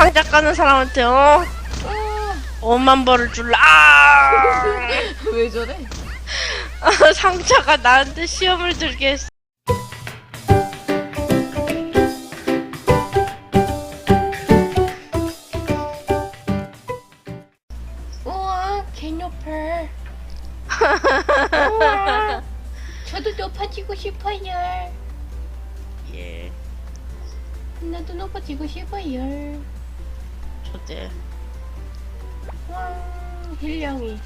상자 까는 사람한테 어? 아, 5만 벌을 줄라. 아! 왜 저래? 상자가 나한테 시험을 들게 했어. 우와, 개높을. 우와, 저도 높아지고 싶어요. 예, 나도 높아지고 싶어요. 초대. 와, 힐량이.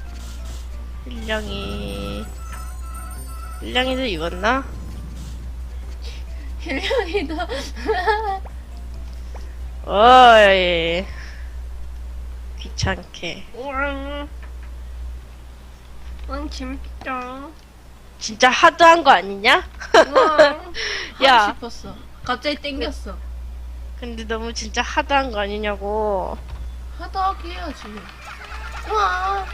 일량이 일량이도 입었나? 힐량이도. 어이 귀찮게. 우와. 응, 재밌다. 진짜 하드한 거 아니냐? 야. 하고 싶었어. 갑자기 땡겼어. 근데 너무 진짜 하드한 거 아니냐고. 하다하게 해야지. 우와.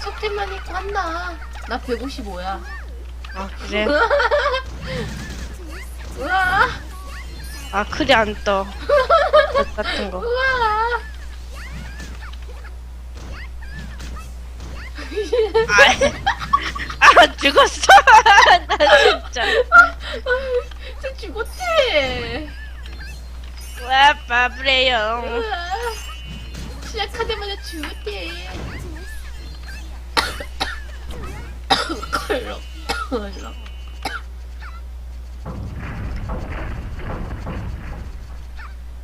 속템만 입고 한다. 나 155야. 아 그래? 우와. 아 크리 안 떠. 젖 같은 거. 우와. 아, 아 죽었어. 나 진짜. 저 죽었지. 와 바브레요. 우와. 시작하자마자 죽었지. 걸러. 걸러.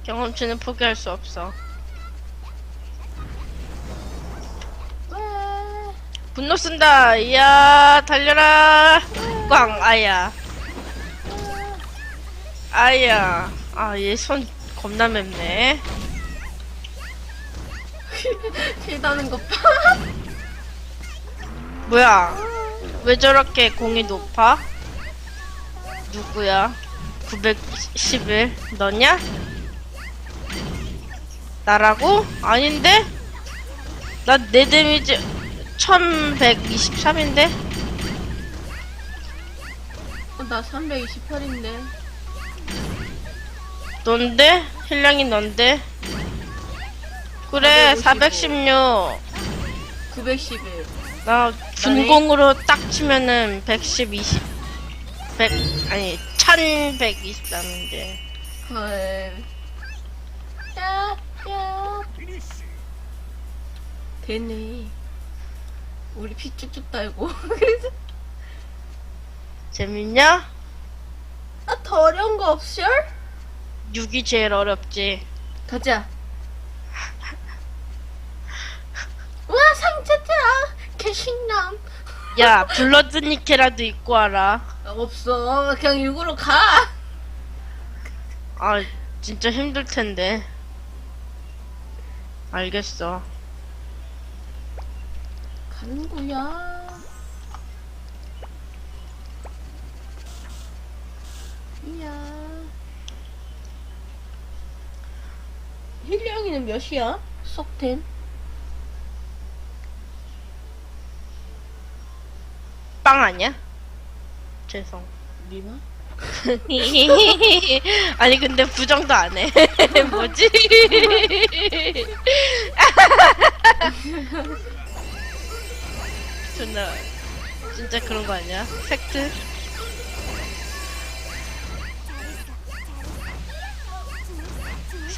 경험치는 포기할 수 없어. 분노 쓴다. 이야 달려라. 꽝 아야. 아야. 아 얘 손 겁나 맵네. 계단은 것 봐. 뭐야? 왜 저렇게 공이 높아? 누구야? 911 너냐? 나라고? 아닌데? 나 내 데미지 1123인데? 어, 나 328인데. 넌데? 힐량이 넌데? 그래 416 911. 나 준공으로 딱 치면은 110, 20 100 아니 1123인데 헐. 야, 야. 되네. 우리 피 쭉쭉 달고. 재밌냐? 아, 더 어려운 거 없어? 6이 제일 어렵지 가자. 와, 상자다. 개신남. 야 블러드 니케라도 입고 와라 아, 없어. 그냥 6으로 가. 아 진짜 힘들 텐데 알겠어 가는 거야. 이야. 힐량이는 몇이야? 속템? 빵 아니야? 죄송 미마? 아니 근데 부정도 안 해 뭐지? 존나 진짜 그런 거 아니야? 팩트?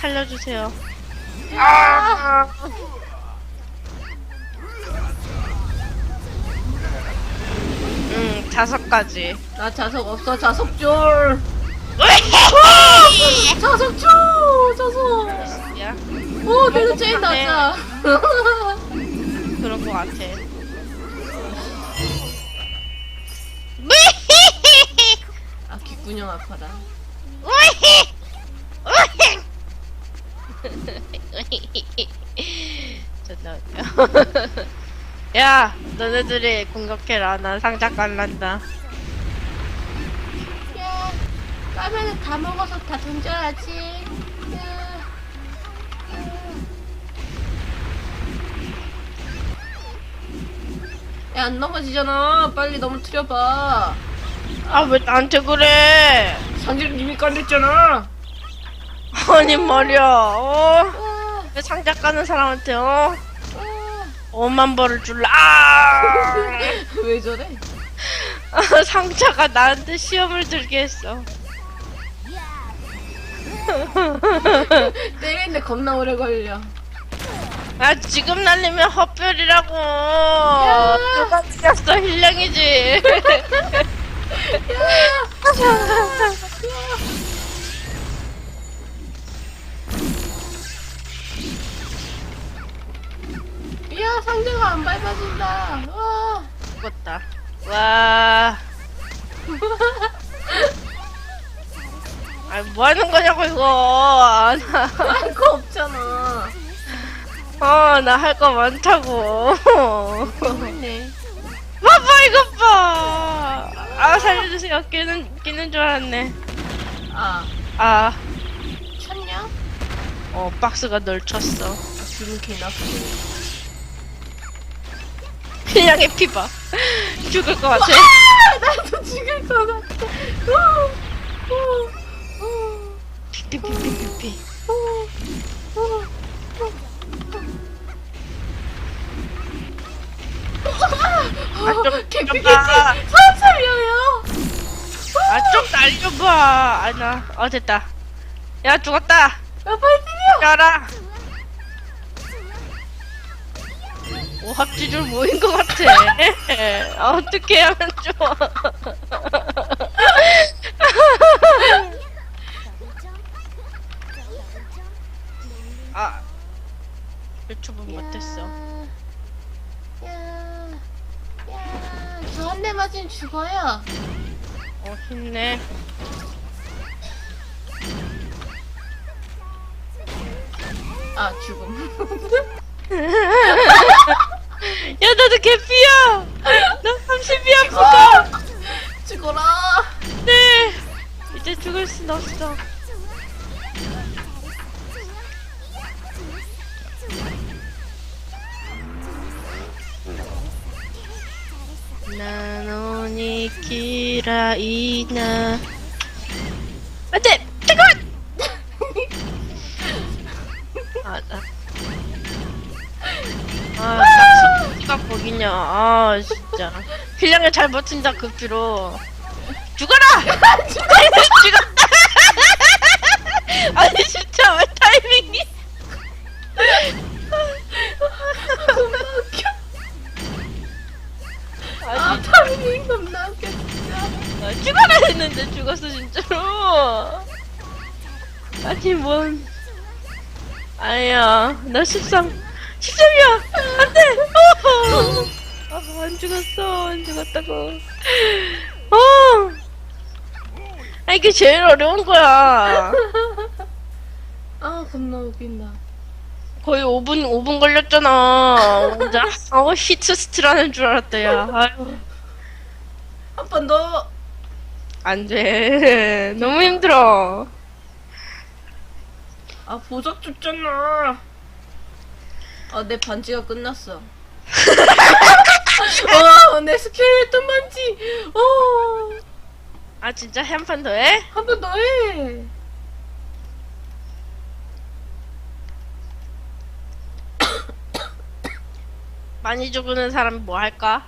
살려주세요 아! 응 가지 나 자석 없어, 자석 줄! 자석 줘! 자석! 야 오, 내가 제일 똑같네. 낮아. 그런 거 같아 아, 귓구녕 아파라. 존나 웃겨. 야, 너네들이 공격해라. 난 상자 깔란다. 야, 까면은 다 먹어서 다 던져야지. 야. 야, 안 넘어지잖아. 빨리 넘어뜨려봐. 아, 왜 나한테 그래? 상진님이 깔렸잖아. 아니, 말이야. 어? 어, 그 상자 까는 사람한테 어? 아, 5만 벌을 줄라 아! 왜 저래? 상자가 나한테 시험을 들게 했어 때리는데 겁나 오래 걸려. 아 지금 날리면 헛별이라고 누가 죽였어 힐량이지 야 상자가 안 밟아진다. 와. 죽었다 와 아, 뭐 하는 거냐고, 이거. 아, 나, 할거 없잖아. 어, 나 할 거 많다고. 봐봐, 이것 봐. 아, 살려주세요. 끼는, 끼는 줄 알았네. 아, 아, 쳤냐? 어, 박스가 널 쳤어. 나쁘네. 그냥의 피봐. 죽을 것 같아. 아, 나도 죽을 것 같아. 오, 아, 좀, 개피, 좀 개피. 봐. 사람 살려요. 아, 좀 날려봐. 아, 나, 어, 됐다. 야, 죽었다. 야, 빨리 때려. 야라. 오, 합지줄 모인 것 같아. 아, 어떻게 하면 좋아. 아, 유튜브 못했어. 야, 야, 저한대 맞으면 죽어요. 어, 힘내. 아, 죽음. 야, 나도 개피야! 나 30이 아프다! 죽어라. 네! 이제 죽을 순 없어. 나노니 키라이나 보기냐. 아, 진짜. 필량을 잘 버틴다, 그 피로. 죽어라! 죽었다! 아니, 진짜 왜 타이밍이. 겁나 웃겨. 아, 타이밍 겁나 웃겨, 진짜. 아, 죽어라 했는데 죽었어, 진짜로. 아니, 뭔. 아니야, 나 13, 13 안 죽었다고. 어! 아, 이게 제일 어려운 거야. 아, 겁나 웃긴다. 거의 5분, 5분 걸렸잖아. 혼자. 어, 히트스트라는 줄 알았다, 야. 아유, 한 번 더. 안 돼. 너무 힘들어. 아, 보석 줬잖아. 아, 내 반지가 끝났어. 와, 내 스켈레톤 반지. 어, 아, 진짜 한 판 더 해? 한 번 더 해. 많이 죽는 사람이 뭐 할까?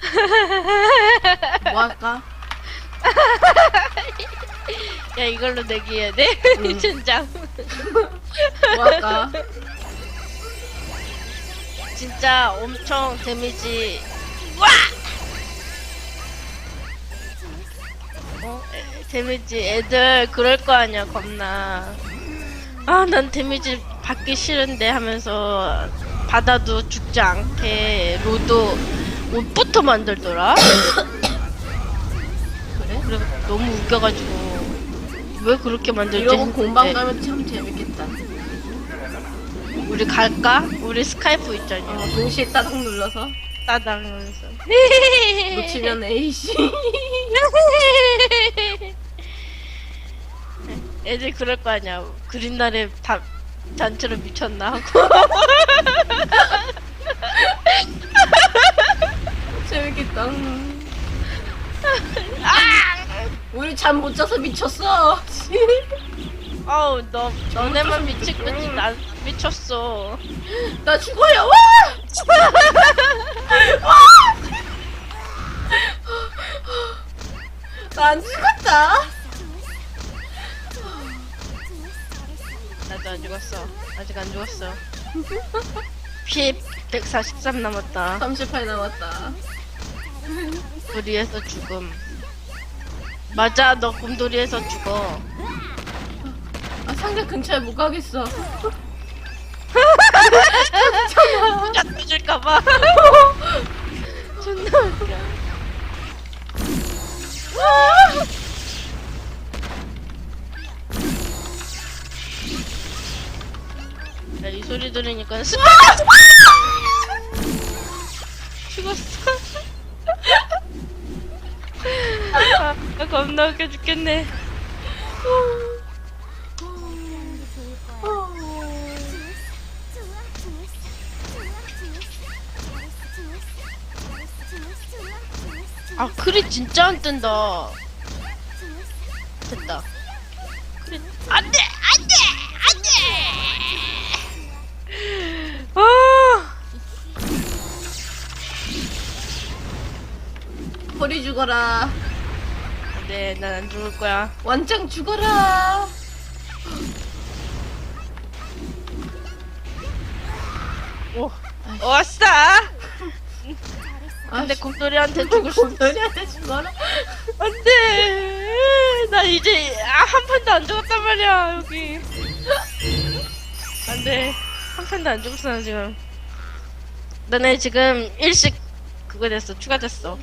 뭐 할까? 야, 이걸로 내기해야 돼? 응. 진짜. 뭐 할까? 진짜 엄청 데미지. 와! 어? 에, 데미지 애들 그럴 거 아니야, 겁나. 아, 난 데미지 받기 싫은데 하면서 받아도 죽지 않게 로도 옷부터 만들더라? 그래? 그래 너무 웃겨가지고 왜 그렇게 만들지? 이러고 공방 했는데 가면 참 재밌겠다. 우리 갈까? 우리 스카이프 있잖아. 어, 동시에 따닥 눌러서 따당 하면서. 놓치면 A씨. 애들 그럴 거 아니야. 그린날에 다 단체로 미쳤나 하고. 재밌겠다. 아! 우리 잠 못 자서 미쳤어. 아우 너 너네만 미친 거지 난 미쳤어. 나 죽어요. 와! 나 안 죽었다. 나도 안 죽었어. 아직 안 죽었어. 피 143 남았다. 38 남았다. 곰돌이에서 죽음. 맞아, 너 곰돌이에서 죽어. 아 상대 근처에 못 가겠어. 혼자 터질까봐. 존나 웃겨. 야, 이 소리 들으니까 스 죽었어. 아, 아, 겁나 웃겨 죽겠네. 아, 크리 진짜 안 뜬다. 됐다. 크리, 안 돼! 안 돼! 안 돼! 아! 버리 죽어라. 안 돼, 난 안 죽을 거야. 완장 죽어라. 오, 왔어! 근데 곰돌이한테 죽을 수 너희한테 죽어라. 안 돼! 나 이제 아, 한 판도 안 죽었단 말이야, 여기. 안 돼. 한 판도 안 죽었어, 나 지금. 너네 지금 일식 그거 됐어, 추가됐어.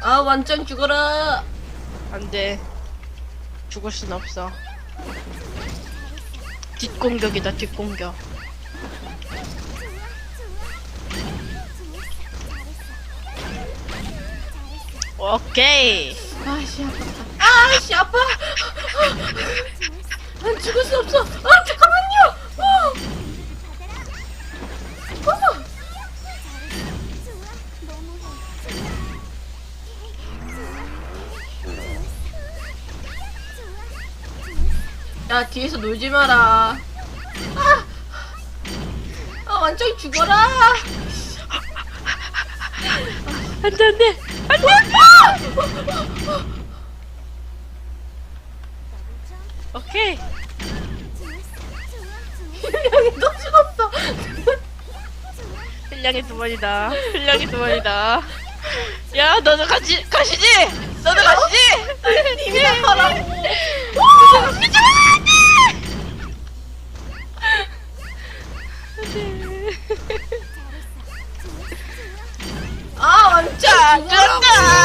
아 완장 죽어라. 안 돼. 죽을 순 없어. 뒷공격이다, 뒷공격. 오케이. 아씨 아파. 아씨 아파. 난 죽을 수 없어. 아 야 뒤에서 놀지 마라. 아, 아 완전 죽어라. 안 돼, 안 돼. 안 돼! 오케이. 형이 또 죽었어. 필량이 두 번이다. 필량이 두 번이다. 야, 너도 같이 가시지. 너도 가시지. 님이 나가라고. 미쳐! 완전